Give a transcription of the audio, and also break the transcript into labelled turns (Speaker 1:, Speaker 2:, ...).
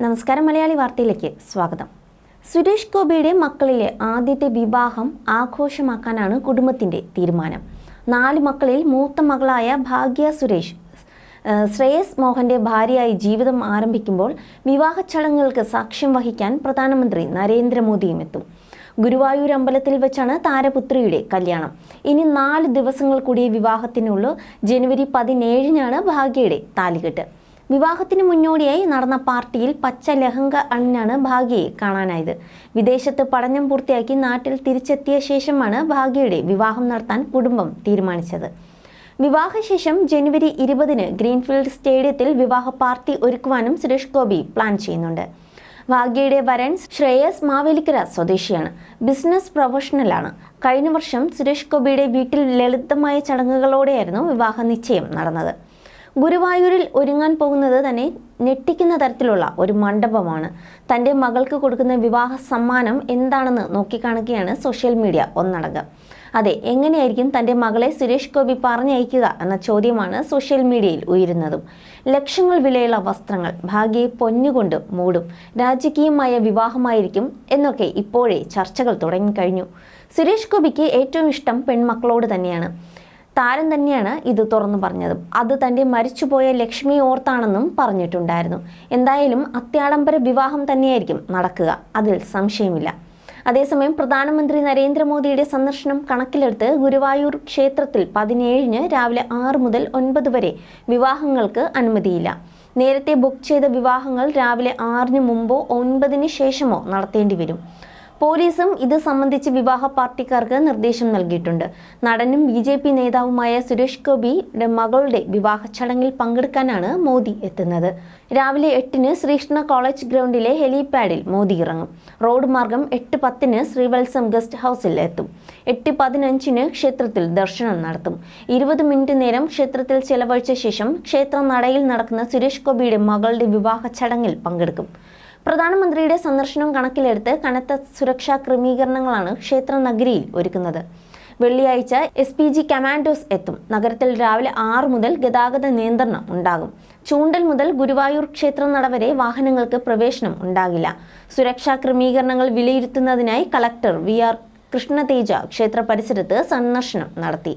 Speaker 1: നമസ്കാരം മലയാളി വാർത്തയിലേക്ക് സ്വാഗതം. സുരേഷ് ഗോപിയുടെ മക്കളിലെ ആദ്യത്തെ വിവാഹം ആഘോഷമാക്കാനാണ് കുടുംബത്തിന്റെ തീരുമാനം. നാല് മക്കളിൽ മൂത്ത മകളായ ഭാഗ്യ സുരേഷ് ശ്രേയസ് മോഹന്റെ ഭാര്യയായി ജീവിതം ആരംഭിക്കുമ്പോൾ വിവാഹ ചടങ്ങുകൾക്ക് സാക്ഷ്യം വഹിക്കാൻ പ്രധാനമന്ത്രി നരേന്ദ്രമോദിയും എത്തും. ഗുരുവായൂർ അമ്പലത്തിൽ വെച്ചാണ് താരപുത്രിയുടെ കല്യാണം. ഇനി നാല് ദിവസങ്ങൾ കൂടി വിവാഹത്തിനുള്ളൂ. ജനുവരി പതിനേഴിനാണ് ഭാഗ്യയുടെ താലികെട്ട്. വിവാഹത്തിന് മുന്നോടിയായി നടന്ന പാർട്ടിയിൽ പച്ച ലഹങ്ക അണിഞ്ഞാണ് ഭാഗ്യയെ കാണാനായത്. വിദേശത്ത് പഠനം പൂർത്തിയാക്കി നാട്ടിൽ തിരിച്ചെത്തിയ ശേഷമാണ് ഭാഗ്യയുടെ വിവാഹം നടത്താൻ കുടുംബം തീരുമാനിച്ചത്. വിവാഹശേഷം ജനുവരി ഇരുപതിന് ഗ്രീൻഫീൽഡ് സ്റ്റേഡിയത്തിൽ വിവാഹ പാർട്ടി ഒരുക്കുവാനും സുരേഷ് ഗോപി പ്ലാൻ ചെയ്യുന്നുണ്ട്. ഭാഗ്യയുടെ വരൻ ശ്രേയസ് മാവേലിക്കര സ്വദേശിയാണ്. ബിസിനസ് പ്രൊഫഷണലാണ്. കഴിഞ്ഞ വർഷം സുരേഷ് ഗോപിയുടെ വീട്ടിൽ ലളിതമായ ചടങ്ങുകളോടെയായിരുന്നു വിവാഹ നിശ്ചയം നടന്നത്. ഗുരുവായൂരിൽ ഒരുങ്ങാൻ പോകുന്നത് തന്നെ ഞെട്ടിക്കുന്ന തരത്തിലുള്ള ഒരു മണ്ഡപമാണ്. തന്റെ മകൾക്ക് കൊടുക്കുന്ന വിവാഹ സമ്മാനം എന്താണെന്ന് നോക്കിക്കാണുകയാണ് സോഷ്യൽ മീഡിയ ഒന്നടങ്കം. അതെ എങ്ങനെയായിരിക്കും തന്റെ മകളെ സുരേഷ് ഗോപി പറഞ്ഞയക്കുക എന്ന ചോദ്യമാണ് സോഷ്യൽ മീഡിയയിൽ ഉയരുന്നതും. ലക്ഷങ്ങൾ വിലയുള്ള വസ്ത്രങ്ങൾ ഭാഗ്യയെ പൊന്നുകൊണ്ട് മൂടും. രാജകീയമായ വിവാഹമായിരിക്കും എന്നൊക്കെ ഇപ്പോഴേ ചർച്ചകൾ തുടങ്ങിക്കഴിഞ്ഞു. സുരേഷ് ഗോപിക്ക് ഏറ്റവും ഇഷ്ടം പെൺമക്കളോട് തന്നെയാണ്. താരം തന്നെയാണ് ഇത് തുറന്നു പറഞ്ഞതും. അത് തന്റെ മരിച്ചുപോയ ലക്ഷ്മി ഓർത്താണെന്നും പറഞ്ഞിട്ടുണ്ടായിരുന്നു. എന്തായാലും അത്യാഡംബര വിവാഹം തന്നെയായിരിക്കും നടക്കുക. അതിൽ സംശയമില്ല. അതേസമയം പ്രധാനമന്ത്രി നരേന്ദ്രമോദിയുടെ സന്ദർശനം കണക്കിലെടുത്ത് ഗുരുവായൂർ ക്ഷേത്രത്തിൽ പതിനേഴിന് രാവിലെ ആറ് മുതൽ ഒൻപത് വരെ വിവാഹങ്ങൾക്ക് അനുമതിയില്ല. നേരത്തെ ബുക്ക് ചെയ്ത വിവാഹങ്ങൾ രാവിലെ ആറിന് മുമ്പോ ഒൻപതിന് ശേഷമോ നടത്തേണ്ടി വരും. പോലീസും ഇത് സംബന്ധിച്ച് വിവാഹ പാർട്ടിക്കാർക്ക് നിർദ്ദേശം നൽകിയിട്ടുണ്ട്. നടനും ബി ജെ പി നേതാവുമായ സുരേഷ് ഗോപിയുടെ മകളുടെ വിവാഹ ചടങ്ങിൽ പങ്കെടുക്കാനാണ് മോദി എത്തുന്നത്. രാവിലെ എട്ടിന് ശ്രീകൃഷ്ണ കോളേജ് ഗ്രൗണ്ടിലെ ഹെലിപാഡിൽ മോദി ഇറങ്ങും. റോഡ് മാർഗം എട്ട് പത്തിന് ശ്രീവത്സം ഗസ്റ്റ് ഹൗസിൽ എത്തും. എട്ട് പതിനഞ്ചിന് ക്ഷേത്രത്തിൽ ദർശനം നടത്തും. ഇരുപത് മിനിറ്റ് നേരം ക്ഷേത്രത്തിൽ ചെലവഴിച്ച ശേഷം ക്ഷേത്ര നടയിൽ നടക്കുന്ന സുരേഷ് ഗോപിയുടെ മകളുടെ വിവാഹ ചടങ്ങിൽ പങ്കെടുക്കും. പ്രധാനമന്ത്രിയുടെ സന്ദർശനം കണക്കിലെടുത്ത് കനത്ത സുരക്ഷാ ക്രമീകരണങ്ങളാണ് ക്ഷേത്ര നഗരിയിൽ ഒരുക്കുന്നത്. വെള്ളിയാഴ്ച എസ് പി ജി കമാൻഡോസ് എത്തും. നഗരത്തിൽ രാവിലെ ആറ് മുതൽ ഗതാഗത നിയന്ത്രണം ഉണ്ടാകും. ചൂണ്ടൽ മുതൽ ഗുരുവായൂർ ക്ഷേത്ര നടവരെ വാഹനങ്ങൾക്ക് പ്രവേശനം ഉണ്ടാകില്ല. സുരക്ഷാ ക്രമീകരണങ്ങൾ വിലയിരുത്തുന്നതിനായി കളക്ടർ വി ആർ കൃഷ്ണതേജ ക്ഷേത്ര പരിസരത്ത് സന്ദർശനം നടത്തി.